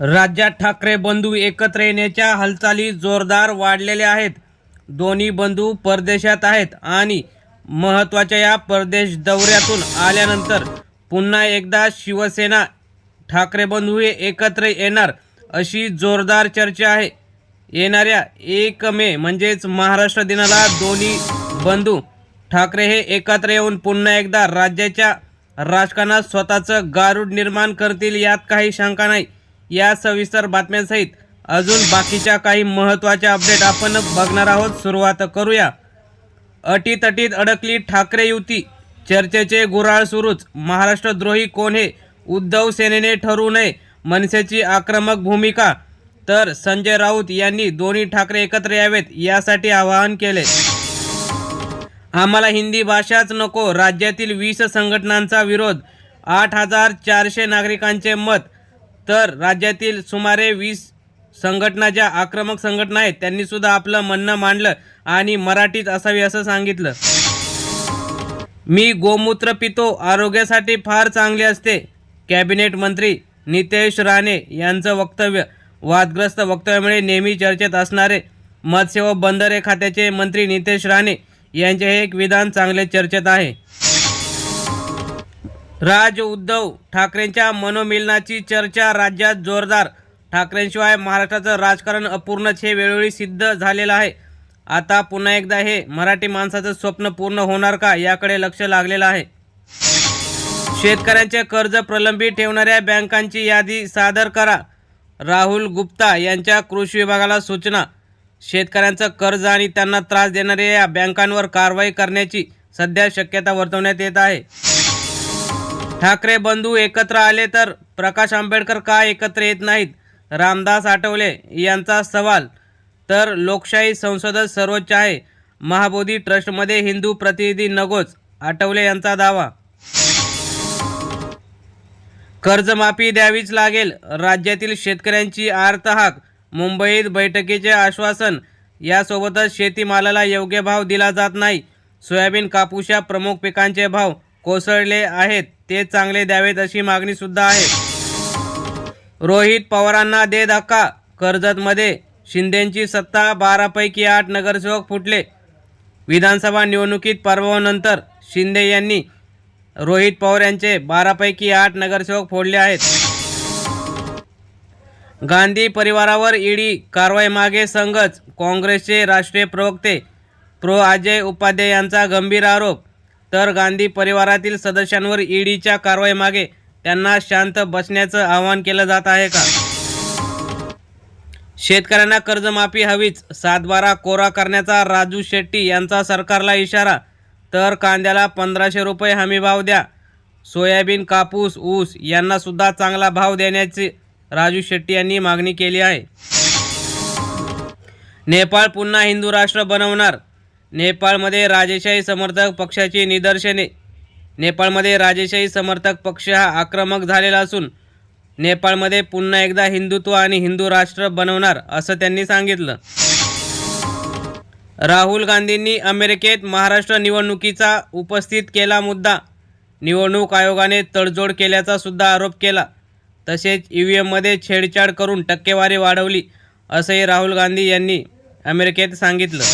राज्यात ठाकरे बंधू एकत्र येण्याच्या हालचाली जोरदार वाढलेल्या आहेत. दोन्ही बंधू परदेशात आहेत आणि महत्त्वाच्या या परदेश दौऱ्यातून आल्यानंतर पुन्हा एकदा शिवसेना ठाकरे बंधू हे एकत्र येणार अशी जोरदार चर्चा आहे. येणाऱ्या एक मे म्हणजेच महाराष्ट्र दिनाला दोन्ही बंधू ठाकरे हे एकत्र येऊन पुन्हा एकदा राज्याच्या राजकारणात स्वतःचं गारूड निर्माण करतील यात काही शंका नाही. या सविस्तर बातम्यांसहित अजून बाकीच्या काही महत्त्वाच्या अपडेट आपण बघणार आहोत. सुरुवात करूया. अटीतटीत अडकली ठाकरे युती. चर्चेचे गुराळ सुरूच. महाराष्ट्रद्रोही कोण हे? उद्धव सेनेने ठरू नये. मनसेची आक्रमक भूमिका. तर संजय राऊत यांनी दोन्ही ठाकरे एकत्र यावेत यासाठी आवाहन केले. आम्हाला हिंदी भाषाच नको. राज्यातील वीस संघटनांचा विरोध. आठ हजार चारशे नागरिकांचे मत. तर राज्यातील सुमारे वीस संघटना ज्या आक्रमक संघटना आहेत त्यांनी सुद्धा आपलं म्हणणं मांडलं आणि मराठीत असावी असं सांगितलं. मी गोमूत्र पितो आरोग्यासाठी फार चांगले असते कॅबिनेट मंत्री नितेश राणे यांचं वक्तव्य वादग्रस्त वक्तव्यामुळे नेहमी चर्चेत असणारे मत्स्य व बंदरे खात्याचे मंत्री नितेश राणे यांचे हे एक विधान चांगले चर्चेत आहे. राज उद्धव ठाकरेंच्या मनोमिलनाची चर्चा राज्यात जोरदार. ठाकरेंशिवाय महाराष्ट्राचं राजकारण अपूर्णच हे वेळोवेळी सिद्ध झालेलं आहे. आता पुन्हा एकदा हे मराठी माणसाचं स्वप्न पूर्ण होणार का याकडे लक्ष लागलेलं आहे. शेतकऱ्यांचे कर्ज प्रलंबित ठेवणाऱ्या बँकांची यादी सादर करा. राहुल गुप्ता यांच्या कृषी विभागाला सूचना. शेतकऱ्यांचं कर्ज आणि त्यांना त्रास देणाऱ्या या बँकांवर कारवाई करण्याची सध्या शक्यता वर्तवण्यात येत आहे. ठाकरे बंधू एकत्र आले तर प्रकाश आंबेडकर का एकत्र येत नाहीत? रामदास आठवले यांचा सवाल. तर लोकशाही संसद सर्वोच्च आहे. महाबोधी ट्रस्टमध्ये हिंदू प्रतिनिधी नगोच आठवले यांचा दावा. कर्जमाफी द्यावीच लागेल. राज्यातील शेतकऱ्यांची आर्तहाक. मुंबईत बैठकीचे आश्वासन. यासोबतच शेतीमालाला योग्य भाव दिला जात नाही. सोयाबीन कापूस या प्रमुख पिकांचे भाव. कोसळले आहेत ते चांगले द्यावेत अशी मागणी सुद्धा आहे. रोहित पवारांना दे धक्का कर्जतमध्ये शिंदेंची सत्ता बारापैकी आठ नगरसेवक फुटले. विधानसभा निवडणुकीत पराभवानंतर शिंदे यांनी रोहित पवार यांचे बारापैकी आठ नगरसेवक फोडले आहेत. गांधी परिवारावर ईडी कारवाई मागे संघच काँग्रेसचे राष्ट्रीय प्रवक्ते प्रो. अजय उपाध्याय यांचा गंभीर आरोप तर गांधी परिवारातील सदस्यांवर ईडीच्या कारवाईमागे त्यांना शांत बसण्याचं आवाहन केलं जात आहे का? शेतकऱ्यांना कर्जमाफी हवीच सातबारा कोरा करण्याचा राजू शेट्टी यांचा सरकारला इशारा तर कांद्याला पंधराशे रुपये हमीभाव द्या सोयाबीन कापूस ऊस यांना सुद्धा चांगला भाव देण्याची राजू शेट्टी यांनी मागणी केली आहे. नेपाळ पुन्हा हिंदू राष्ट्र बनवणार नेपाळमध्ये राजेशाही समर्थक पक्षाची निदर्शने. नेपाळमध्ये राजेशाही समर्थक पक्ष हा आक्रमक झालेला असून नेपाळमध्ये पुन्हा एकदा हिंदुत्व आणि हिंदू राष्ट्र बनवणार असं त्यांनी सांगितलं. राहुल गांधींनी अमेरिकेत महाराष्ट्र निवडणुकीचा उपस्थित केला मुद्दा. निवडणूक आयोगाने तडजोड केल्याचा सुद्धा आरोप केला. तसेच ई व्ही एममध्ये छेडछाड करून टक्केवारी वाढवली असंही राहुल गांधी यांनी अमेरिकेत सांगितलं.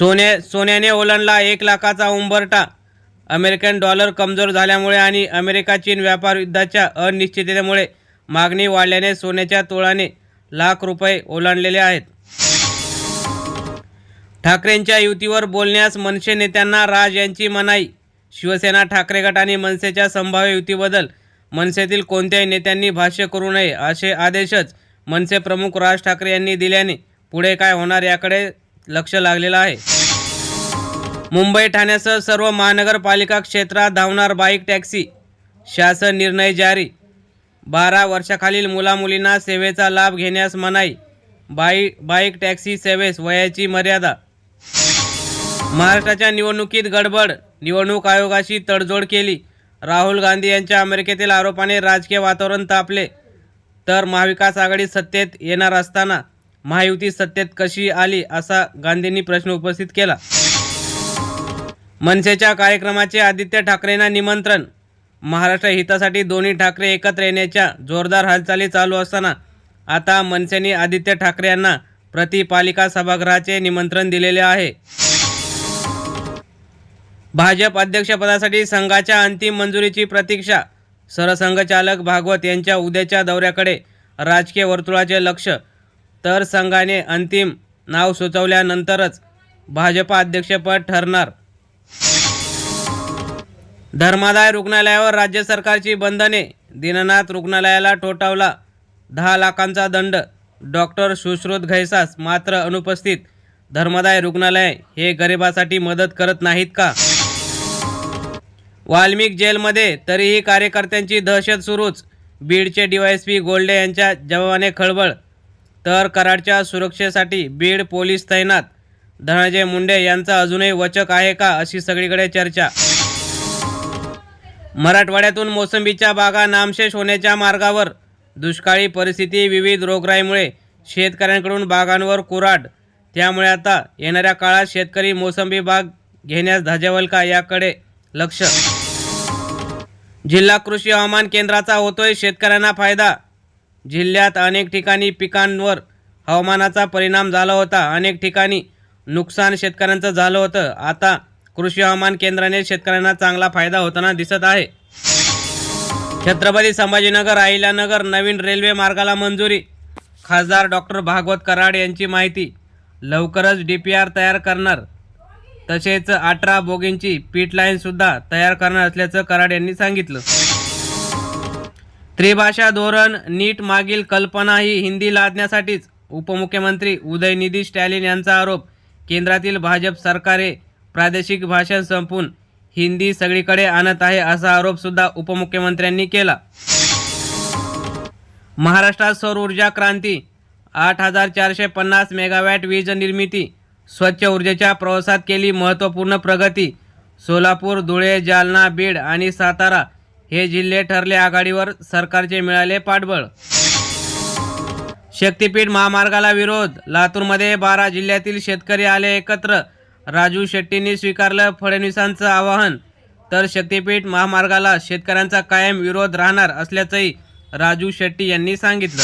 सोने सोन्याने ओलांडला एक लाखाचा उंबरटा अमेरिकन डॉलर कमजोर झाल्यामुळे आणि अमेरिका चीन व्यापार युद्धाच्या अनिश्चिततेमुळे मागणी वाढल्याने सोन्याच्या तोळाने लाख रुपये ओलांडलेले आहेत. ठाकरेंच्या युतीवर बोलण्यास मनसे नेत्यांना राज यांची मनाई. शिवसेना ठाकरे गट आणि मनसेच्या संभाव्य युतीबद्दल मनसेतील कोणत्याही नेत्यांनी भाष्य करू नये असे आदेशच मनसे प्रमुख राज ठाकरे यांनी दिल्याने पुढे काय होणार याकडे लक्ष लागलेलं आहे. मुंबई ठाण्यासह सर्व महानगरपालिका क्षेत्रात धावणार बाईक टॅक्सी. शासन निर्णय जारी. बारा वर्षाखालील मुलामुलींना सेवेचा लाभ घेण्यास मनाई. बाई बाईक टॅक्सी सेवेस वयाची मर्यादा. महाराष्ट्राच्या निवडणुकीत गडबड. निवडणूक आयोगाशी तडजोड केली. राहुल गांधी यांच्या अमेरिकेतील आरोपाने राजकीय वातावरण तापले. तर महाविकास आघाडी सत्तेत येणार असताना महायुती सत्तेत कशी आली असा गांधींनी प्रश्न उपस्थित केला. मनसेच्या कार्यक्रमाचे आदित्य ठाकरेंना निमंत्रण. महाराष्ट्र हितासाठी दोन्ही ठाकरे एकत्र येण्याच्या जोरदार हालचाली चालू असताना आता मनसेने आदित्य ठाकरे यांना प्रतिपालिका सभागृहाचे निमंत्रण दिलेले आहे. भाजप अध्यक्षपदासाठी संघाच्या अंतिम मंजुरीची प्रतीक्षा. सरसंघचालक भागवत यांच्या उद्याच्या दौऱ्याकडे राजकीय वर्तुळाचे लक्ष तर संघाने अंतिम नाव सुचवल्यानंतरच भाजपा अध्यक्षपद ठरणार. धर्मादाय रुग्णालयावर राज्य सरकारची बंधने दीननाथ रुग्णालयाला ठोठावला. दहा लाखांचा दंड. डॉक्टर सुश्रुत घैसास मात्र अनुपस्थित. धर्मादाय रुग्णालय हे गरिबासाठी मदत करत नाहीत का? वाल्मिक जेलमध्ये तरीही कार्यकर्त्यांची दहशत सुरूच. बीडचे डीवायएसपी गोल्डे यांच्या जवाने खळबळ तर कराडच्या सुरक्षेसाठी बीड पोलीस तैनात. धनंजय मुंडे यांचा अजूनही वचक आहे का अशी सगळीकडे चर्चा. मराठवाड्यातून मोसंबीच्या बागा नामशेष होण्याच्या मार्गावर दुष्काळी परिस्थिती विविध रोगराईमुळे शेतकऱ्यांकडून बागांवर कुराड त्यामुळे आता येणाऱ्या काळात शेतकरी मोसंबी बाग घेण्यास धाजेवल का याकडे लक्ष. जिल्हा कृषी हवामान केंद्राचा होतोय शेतकऱ्यांना फायदा. जिल्ह्यात अनेक ठिकाणी पिकांवर हवामानाचा परिणाम झाला होता. अनेक ठिकाणी नुकसान शेतकऱ्यांचं झालं होतं. आता कृषी हवामान केंद्राने शेतकऱ्यांना चांगला फायदा होताना दिसत आहे. छत्रपती संभाजीनगर अहिल्यानगर नवीन रेल्वे मार्गाला मंजुरी. खासदार डॉक्टर भागवत कराड यांची माहिती. लवकरच डी पी आर तयार करणार. तसेच अठरा बोगींची पीट लाईनसुद्धा तयार करणार असल्याचं कराड यांनी सांगितलं. त्रिभाषा धोरण नीट मागील कल्पना ही हिंदी लादण्यासाठीच उपमुख्यमंत्री उदयनिधी स्टॅलिन यांचा आरोप केंद्रातील भाजप सरकारे प्रादेशिक भाषा संपून हिंदी सगळीकडे आणत आहे असा आरोप सुद्धा उपमुख्यमंत्र्यांनी केला. महाराष्ट्रात सौर ऊर्जा क्रांती आठ हजार चारशे पन्नास मेगावॅट वीज निर्मिती स्वच्छ ऊर्जेच्या प्रवासात केली महत्त्वपूर्ण प्रगती सोलापूर धुळे जालना बीड आणि सातारा हे जिल्हे ठरले आघाडीवर सरकारचे मिळाले पाठबळ. शक्तीपीठ महामार्गाला विरोध. लातूरमध्ये बारा जिल्ह्यातील शेतकरी आले एकत्र. राजू शेट्टींनी स्वीकारलं फडणवीसांचं आवाहन. तर शक्तीपीठ महामार्गाला शेतकऱ्यांचा कायम विरोध राहणार असल्याचंही राजू शेट्टी यांनी सांगितलं.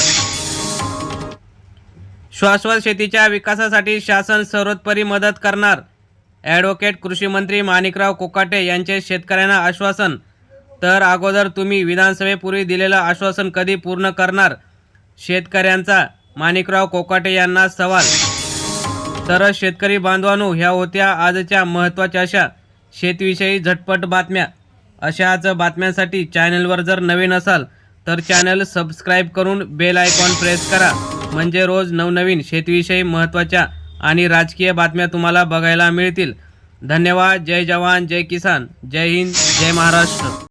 शाश्वत शेतीच्या विकासासाठी शासन सर्वोत्परी मदत करणार. ॲडव्होकेट कृषीमंत्री माणिकराव कोकाटे यांचे शेतकऱ्यांना आश्वासन. तर अगोदर तुम्ही विधानसभेपूर्वी दिलेलं आश्वासन कधी पूर्ण करणार? शेतकऱ्यांचा माणिकराव कोकाटे यांना सवाल. तर शेतकरी बांधवांनो ह्या होत्या आजच्या महत्त्वाच्या अशा शेतीविषयी झटपट बातम्या. अशाच बातम्यांसाठी चॅनलवर जर नवीन असाल तर चॅनल सबस्क्राईब करून बेल आयकॉन प्रेस करा. म्हणजे रोज नवनवीन शेतीविषयी महत्त्वाच्या आणि राजकीय बातम्या तुम्हाला बघायला मिळतील. धन्यवाद. जय जवान जय किसान. जय हिंद जय महाराष्ट्र.